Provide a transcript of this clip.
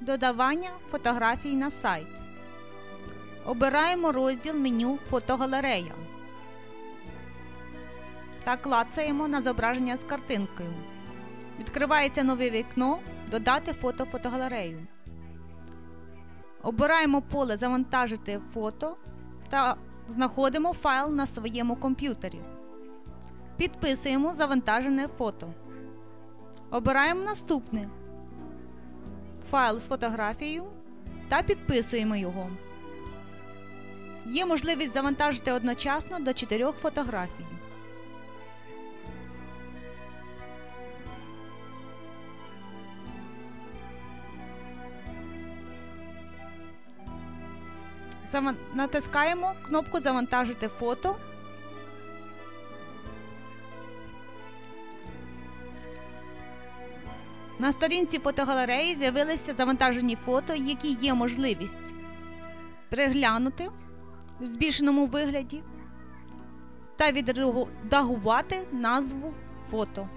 Додавання фотографій на сайт. Обираємо розділ меню Фотогалерея та клацаємо на зображення з картинкою. Відкривається нове вікно Додати фото фотогалерею. Обираємо поле Завантажити фото та знаходимо файл на своєму комп'ютері. Підписуємо завантажене фото. Обираємо наступне файл з фотографією та підписуємо його. Є можливість завантажити одночасно до 4 фотографій. Натискаємо кнопку Завантажити фото. На сторінці фотогалереї з'явилися завантажені фото, які є можливість переглянути в збільшеному вигляді та відредагувати назву фото.